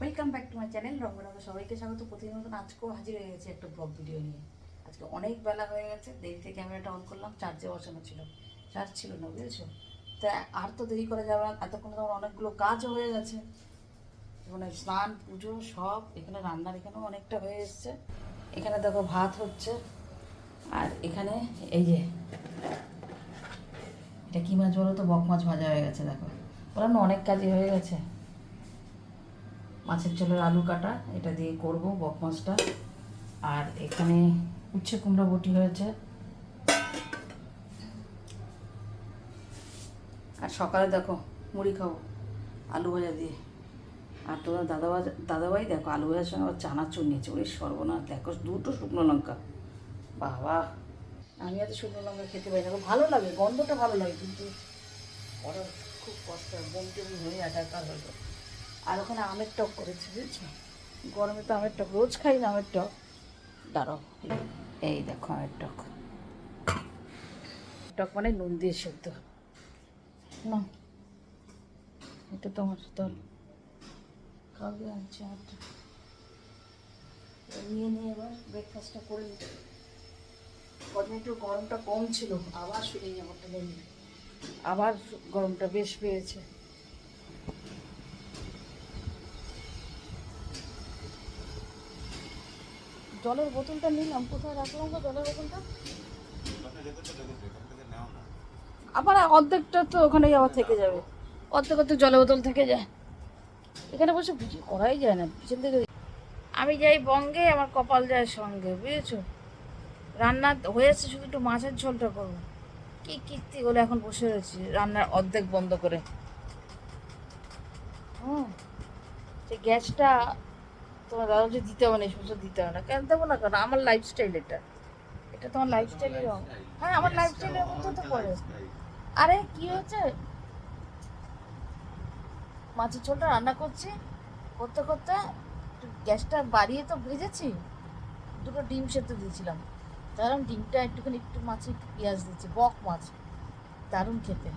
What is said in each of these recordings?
Welcome back to my channel Ranganagar সবাইকে স্বাগত। প্রতিদিন আজকেও হাজির হয়ে গেছে একটা ব্লগ ভিডিও নিয়ে। আজকে অনেক বেলা হয়ে গেছে, দেরিতে ক্যামেরাটা অন করলাম চার্জে বসানো ছিল। চার্জ ছিল না, বুঝেছ? তা আর তো দেরি করা যাবে না। এতক্ষণ তো অনেকগুলো কাজও হয়ে গেছে। মানে স্নান, পুজো সব, এখানে রান্নার এখানেও অনেকটা হয়ে এসছে। এখানে দেখো ভাত হচ্ছে। আর এখানে এই যে, এটা কি মাছ বলো তো? বক মাছ ভাজা হয়ে গেছে, দেখো। বললাম অনেক কাজই হয়ে গেছে। মাছের ঝোলের আলু কাটা, এটা দিয়ে করব বক মাছটা। আর এখানে উচ্ছে কুমড়া বটি হয়েছে। আর সকালে দেখো, মুড়ি খাব, আলু ভাজা দিয়ে। আর তোমার দাদা দাদাভাই দেখো, আলু ভাজার সঙ্গে আবার চানাচুর নিয়েছে, ওরে সর্বনাশ। দেখো, দুটো শুকনো লঙ্কা। বাবা। আমি এত শুকনো লঙ্কা খেতে পারি না ভালো লাগে, গন্ধটা ভালো লাগে, কিন্তু খুব কষ্ট বমি হয়ে হয়ে যায় আর ওখানে আমের টক করেছি, বুঝছ? গরমে তো আমের টক, রোজ খাই না আমের টক। দাঁড়াও, এই দেখো আমের টক। টক মানে নুন দিয়ে সেদ্ধ। না, এটা তোমার তোর খাবে আনছি আমারটা নিয়ে নিয়ে এবার ব্রেকফাস্টটা করে নিতে। কদিন একটু গরমটা কম ছিল, আবার শুনে নেই আবার গরমটা বেশ পেয়েছে জলের বোতলটা নিলাম, কোথায় রাখলাম গো জলের বোতলটা? আবার অর্ধেকটা তো ওখানেই আবার থেকে যাবে। অর্ধেক অর্ধেক জলের বোতল থেকে যায়। এখানে বসে ভিডিও করাই যায় না, পিছন থেকে আমি যাই বঙ্গে, আমার কপাল যায় সঙ্গে, বুঝেছ? রান্না হয়েছে শুধু একটু মাছের ঝোলটা করব। কি কীর্তি বলে এখন বসে রয়েছি, রান্নার অর্ধেক বন্ধ করে। হুম সেই গ্যাসটা তোমার দাদা যে দিতে হবে না এই সমস্ত দিতে হবে না। কেন দেবো না কেন? আমার লাইফস্টাইল এটা। এটা তোমার লাইফস্টাইলের হ্যাঁ আমার লাইফস্টাইলের মধ্যে তো পড়ে আরে কি হয়েছে? মাছের ঝোলটা রান্না করছি। করতে করতে গ্যাসটা বাড়িয়ে তো ভেজেছি। দুটো ডিম সেদ্ধ দিয়েছিলাম। দারুণ ডিমটা একটুখানি একটু মাছে একটু পেঁয়াজ দিয়েছি বক মাছ। দারুণ খেতে।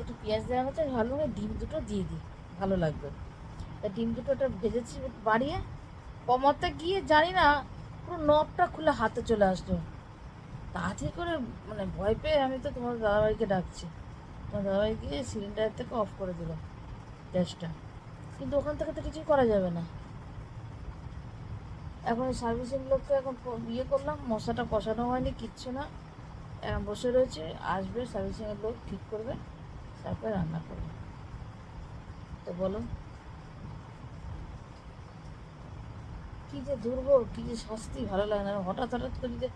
একটু পেঁয়াজ দেওয়ার মতো ভালো ডিম দুটো দিয়ে দিই ভালো লাগবে। তা ডিম দুটোটা ভেজেছি বাড়িয়ে কমাতে গিয়ে জানি না, পুরো নবটা খুলে হাতে চলে আসলো। তাড়াতাড়ি করে মানে ভয় পেয়ে আমি তো তোমার দাদাভাইকে ডাকছি। তোমার দাদাভাই গিয়ে সিলিন্ডার থেকে অফ করে দিল গ্যাসটা। কিন্তু ওখান থেকে তো কিছুই করা যাবে না। এখন সার্ভিসিং লোককে এখন ইয়ে করলাম, মশাটা কষানো হয়নি, কিচ্ছু না। এখন বসে রয়েছে, আসবে সার্ভিসিংয়ের লোক ঠিক করবে, তারপরে রান্না করবে। তো বলো। কি যে দুর্ভোগ কি যে শাস্তি, ভালো লাগে না। হঠাৎ হঠাৎ করে যে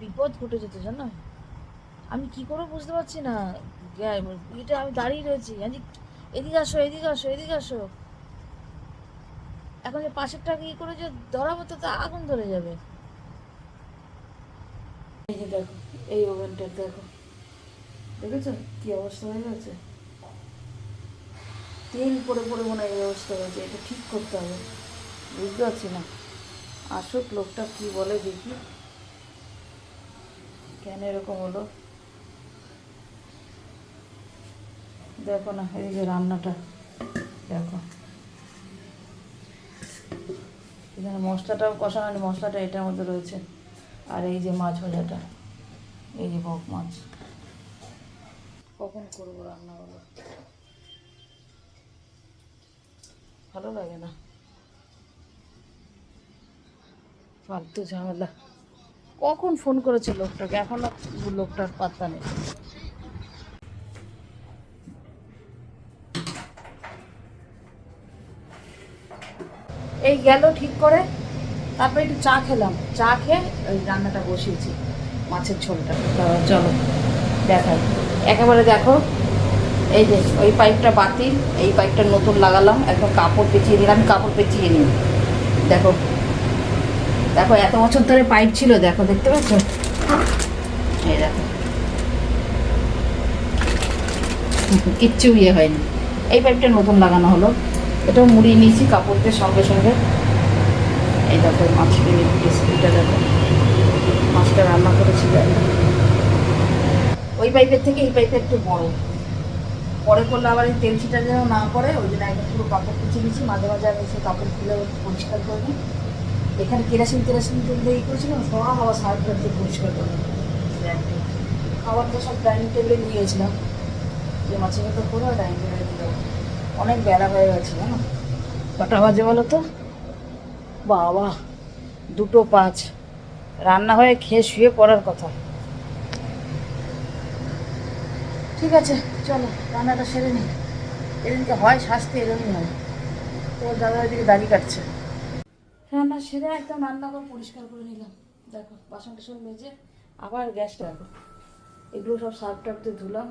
বিপদ ঘটে যেত, জানো? আমি কি করে বুঝতে পারছি না? এটা আমি দাঁড়িয়ে রয়েছি। এদিকে আসো এদিকে আসো এদিকে আসো। এখন যে পাশেরটা কি করে যে ধরাবো তো আগুন ধরে যাবে। এই যে দেখো, এই ওভেনটা দেখো। দেখেছ কি অবস্থা হয়ে গেছে? তেল পড়ে পড়ে মনে হয় এই অবস্থা হয়েছে। এটা ঠিক করতে হবে। বুঝতে পারছি না। আসুক, লোকটা কি বলে দেখি। কেন এরকম হলো? দেখো না, এই যে রান্নাটা, দেখো। এখানে মশলাটাও কষানো, মশলাটা এটার মধ্যে রয়েছে। আর এই যে মাছ ভাজাটা, এই যে বক মাছ। কখন করব রান্না বলো ভালো লাগে না। ফালতু ঝামেলা। কখন ফোন করেছে লোকটাকে? এখনও লোকটার পাত্তা নেই। এই গেল ঠিক করে, তারপরে একটু চা খেলাম। চা খেয়ে ওই রান্নাটা বসিয়েছি, মাছের ঝোলটা। চলো, দেখাই। একেবারে দেখো, এই যে ওই পাইপটা বাতিল এই পাইপটা নতুন লাগালাম, একদম কাপড় পেঁচিয়ে দিলাম, কাপড় পেঁচিয়ে নিই। দেখো দেখো, এত বছর ধরে পাইপ ছিল, দেখো, দেখতে পাচ্ছ? এই দেখো। কিচ্ছু ইয়ে হয়নি। এই পাইপটা নতুন লাগানো হলো। এটাও মুড়িয়ে নিয়েছি কাপড় দিয়ে সঙ্গে সঙ্গে। এই দেখো, মাছটা দেখো। মাছটা রান্না করেছি ওই পাইপের থেকে এই পাইপটা একটু বড়। পরে করলে আবার এই তেল ছিটা যেন না পড়ে, ওই জন্য একদম পুরো কাপড় কুচি নিচ্ছি মাঝে মাঝে আমি সেই কাপড় খুলে পরিষ্কার করে নিই। এখানে কেরাসিন টেরাসিন তেল দিয়ে করেছিলাম সব আবার সার্ফ দিয়ে পরিষ্কার করে একদম। খাবারটা সব ডাইনিং টেবিলে নিয়ে গেছিলাম যে মাছের ভেতর করে ডাইনিং টেবিলে দেবো অনেক বেলা হয়ে গেছে, জানো? কটা বাজে বলো তো? বাবা, দুটো পাঁচ। রান্না হয়ে খেয়ে শুয়ে পড়ার কথা। ঠিক আছে, চলো, রান্নাটা সেরে নিই এদিনকে হয় শাস্তি এরকমই হয় তোমার দাদা ওইদিকে দাড়ি কাটছে। রান্না সেরে একদম রান্নাঘর পরিষ্কার করে নিলাম। দেখো, বাসন টাসন মেজে আবার গ্যাসটা দেখো এগুলো সব সার্ফ টার্ফ দিয়ে ধুলাম।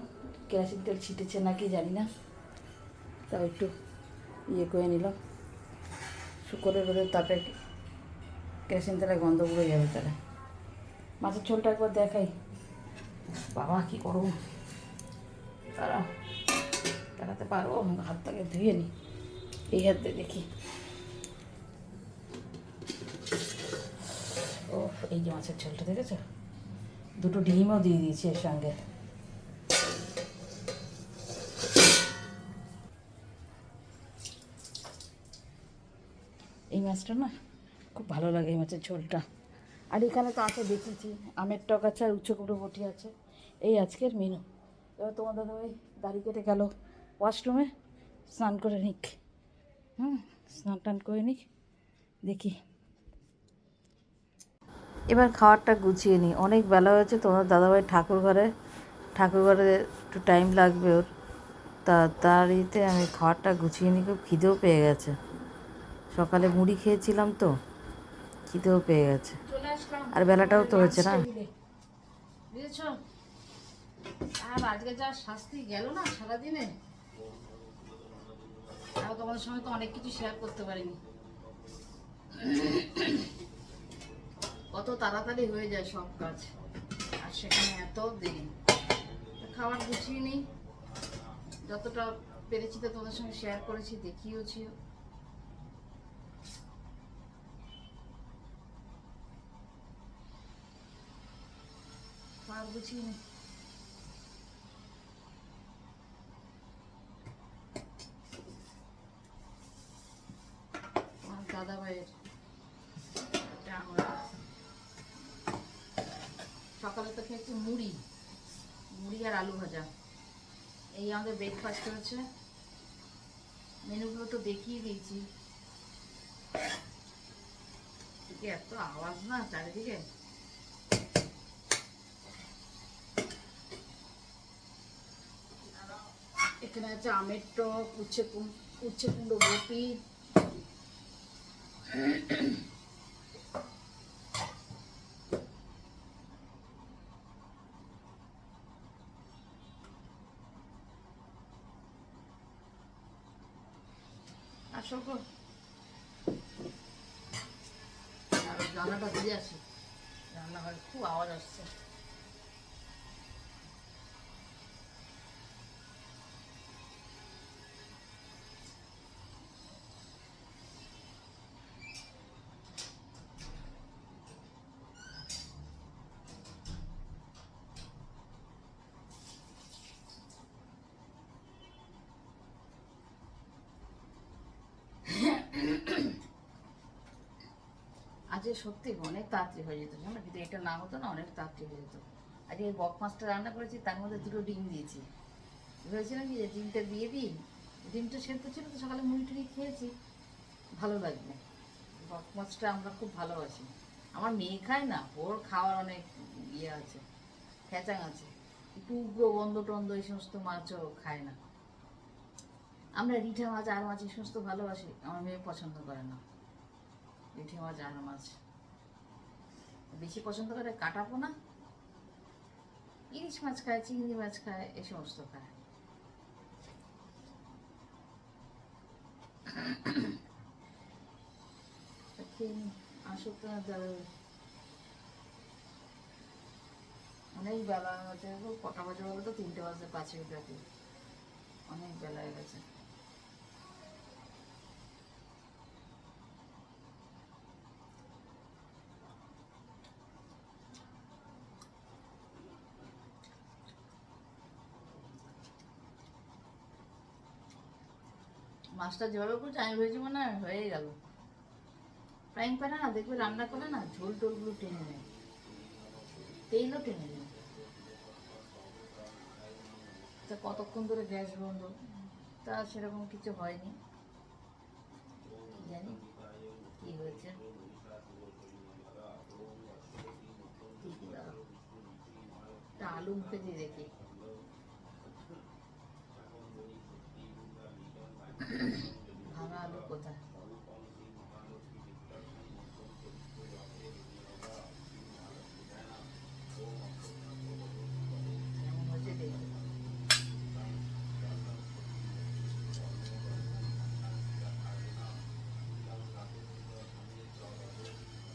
কেরাসিন তেল ছিটেছে নাকি জানি না। তাও একটু ইয়ে করে নিলাম। শুকরের রোদের তাপে কেরাসিন তেলের গন্ধ পুড়ে যাবে তারা মাছের ঝোলটা একবার দেখাই। বাবা, কি করব তারা দেখাতে পারব? হাতটাকে ধুয়ে নি। এই হাত দিয়ে দেখি। এই যে মাছের ঝোলটা, দেখেছ? দুটো ডিমও দিয়ে দিয়েছি এর সঙ্গে। এই মাছটা না খুব ভালো লাগে এই মাছের ঝোলটা। আর এখানে তো আছে দেখেছি, আমের টক আছে আর কুমড়ো বটি আছে। এই আজকের মেনু এবার তোমার দাদা ভাই দাড়ি কেটে গেল ওয়াশরুমে স্নান করে নিক। হুম স্নান টান করে নিক, দেখি। এবার খাবারটা গুছিয়ে নিই। অনেক বেলা হয়েছে তোমার দাদাভাই ঠাকুর ঘরে ঠাকুর ঘরে একটু টাইম লাগবে ওর। তা তার ইতে আমি খাবারটা গুছিয়ে নিই খুব খিদেও পেয়ে গেছে। সকালে মুড়ি খেয়েছিলাম তো খিদেও পেয়ে গেছে। আর বেলাটাও তো হয়েছে না? আর আজকে যা শাস্তি গেল না সারাদিনে? আর তোমাদের সঙ্গে তো অনেক কিছু শেয়ার করতে পারিনি। কত তাড়াতাড়ি হয়ে যায় সব কাজ। আর সেখানে এত দেরি। খাবার গুছিয়ে নিই। যতটা পেরেছি তো তোমাদের সঙ্গে শেয়ার করেছি, দেখিয়েওছি। খাবার গুছিয়ে নিই আমার দাদা ভাইয়ের এটা আমরা সকালে তো খেয়েছি মুড়ি মুড়ি আর আলু ভাজা। এই আমাদের ব্রেকফাস্ট হয়েছে। মেনুগুলো তো দেখিয়ে দিয়েছি। এত আওয়াজ না, চারিদিকে। এখানে আছে আমের টক, উচ্ছে উচ্ছে কুমড়ো বটি। আর জানাটা দিয়ে আসি। রান্নাঘরে খুব আওয়াজ আসছে। আজকে সত্যি অনেক তাড়াতাড়ি হয়ে যেত, জানো? যদি এটা না হতো না, অনেক তাড়াতাড়ি হয়ে যেত। আজকে বক মাছটা রান্না করেছি, তার মধ্যে দুটো ডিম দিয়েছি। ভেবেছিলাম কি যে ডিমটা দিয়ে দিই। ডিমটা সেদ্ধ ছিল তো সকালে মুড়ি টুড়ি খেয়েছি। ভালো লাগবে বক মাছটা আমরা খুব ভালোবাসি। আমার মেয়ে খায় না, ওর খাওয়ার অনেক ইয়ে আছে, খেচাং আছে। একটু উগ্র বন্ধ টন্ধ এই সমস্ত মাছও খায় না। আমরা রিঠা মাছ, আর মাছ এই সমস্ত ভালোবাসি, আমার মেয়ে পছন্দ করে না। রিঠে মাছ আর মাছ। বেশি পছন্দ করে কাটা পোনা ইলিশ মাছ খায়, চিংড়ি মাছ খায় এই সমস্ত খায়। তা খেয়ে নি। অনেক বেলা হয়েছে কটা বাজে বলো তো, তিনটে বাজে, পাঁচে উঠে অনেক বেলা হয়ে গেছে। মাছটা যেভাবে করছে, আমি ভেবেছি মনে হয় হয়ে গেল। ফ্রাইং প্যানে না দেখবে রান্না করে না ঝোল টোলগুলো টেনে নেয়। তেলও টেনে নেয়। তা কতক্ষণ ধরে গ্যাস বন্ধ? তা সেরকম কিছু হয়নি। জানি কি হয়েছে। আলু মুখে দিয়ে দেখি। ভাঙা আলু কোথায়?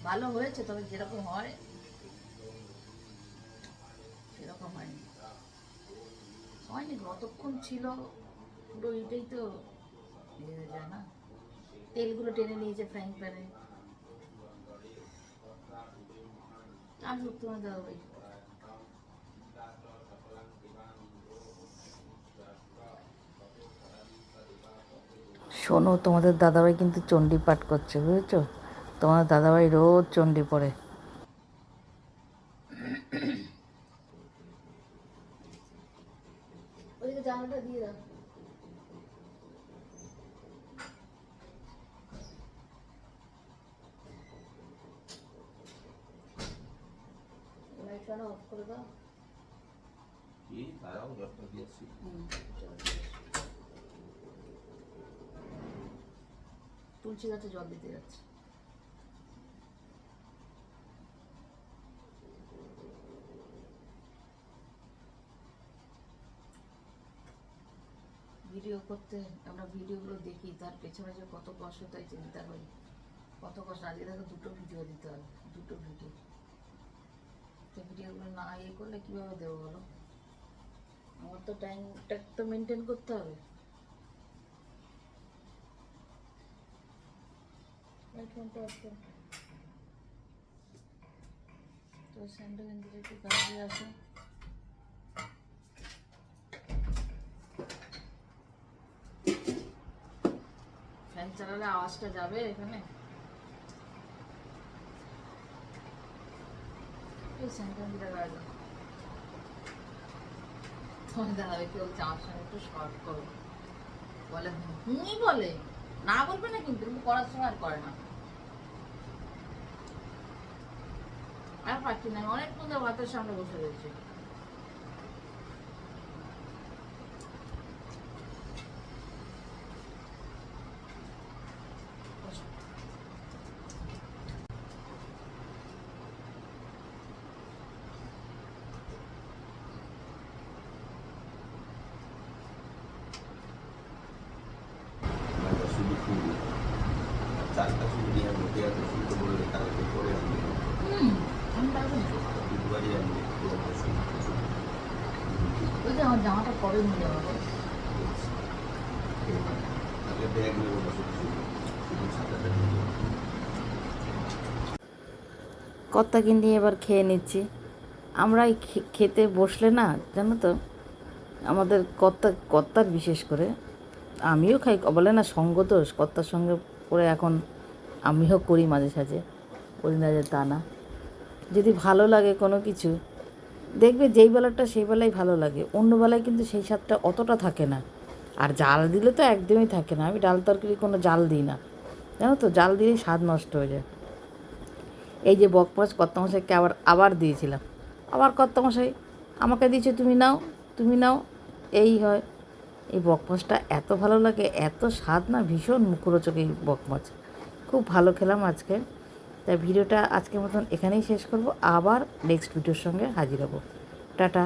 ভালো হয়েছে, তবে যেরকম হয়, সেরকম হয়নি। হয়নি কতক্ষণ ছিল, পুরো এটাই তো হয়ে যায় না? তেলগুলো টেনে নিয়েছে ফ্রাইং প্যানে। আর সত্যি মনে দেওয়া ভাই শোনো তোমাদের দাদাভাই কিন্তু চণ্ডী পাঠ করছে বুঝেছ? তোমাদের দাদাভাই রোজ চণ্ডী পড়ে। ওইদিকে জামাটা দিয়ে দাও। লাইটটা অফ করে দাও। কি? দাঁড়াও জলটা দিয়েছি। তুলসী গাছে জল দিতে যাচ্ছে। ভিডিও করতে আমরা ভিডিওগুলো দেখি তার পেছনে যে কত কষ্ট তাই চিন্তা করি। কত কষ্ট আজকে দেখো দুটো ভিডিও দিতে হবে দুটো ভিডিও। তো ভিডিওগুলো না ইয়ে করলে কীভাবে দেবো বলো? আমার তো টাইমটা তো মেনটেন করতে হবে। তো এন্ডিতে একটু কাজে আছে ফ্যান চালালে আওয়াজটা যাবে এখানে এই স্যান্ডেল দিটা গাড়ি তোমার কেউ আমার সঙ্গে একটু শর্ট করো। বলে হুঁই বলে। না বলবে না কিন্তু কিন্তু করার সময় আর করে না। আর পাচ্ছি না অনেকক্ষণ ধরে ভাতের সামনে বসে রয়েছে একটা শুধু ফুল চারটা ফুল নিয়ে আনব পেঁয়াজের বললে তারা করে আনবে হুম আমি পারব না। দুবারই আনবে ওই যে আমার জামাটা কবে নিয়ে যাব তাহলে ব্যাগ নেব না শুধু শুধু শুধু ছাতাটা নিয়ে যাব কর্তাকে নিয়ে এবার খেয়ে নিচ্ছি আমরা খেতে বসলে না, জানো তো, আমাদের কর্তা কর্তার বিশেষ করে আমিও খাই, বলে না সঙ্গ দোষ কর্তার সঙ্গে পড়ে এখন আমিও করি মাঝে সাঝে। করি না যে তা না। যদি ভালো লাগে কোনো কিছু, দেখবে যেই বেলাটা সেই বেলায় ভালো লাগে। অন্য বেলায় কিন্তু সেই স্বাদটা অতটা থাকে না। আর জাল দিলে তো একদমই থাকে না। আমি ডাল তরকারি কোনো জাল দিই না। জানো তো, জাল দিলেই স্বাদ নষ্ট হয়ে যায়। এই যে বকমাস কর্তামশাইকে আবার আবার দিয়েছিলাম। আবার কর্তামশাই, আমাকে দিয়েছে, তুমি নাও তুমি নাও। এই হয়। এই বকমাছটা এত ভালো লাগে, এত স্বাদ না, ভীষণ মুখরোচক এই বকমাছ খুব ভালো খেলাম আজকে। তাই ভিডিওটা আজকের মতন এখানেই শেষ করব। আবার নেক্সট ভিডিওর সঙ্গে হাজির হব। টাটা।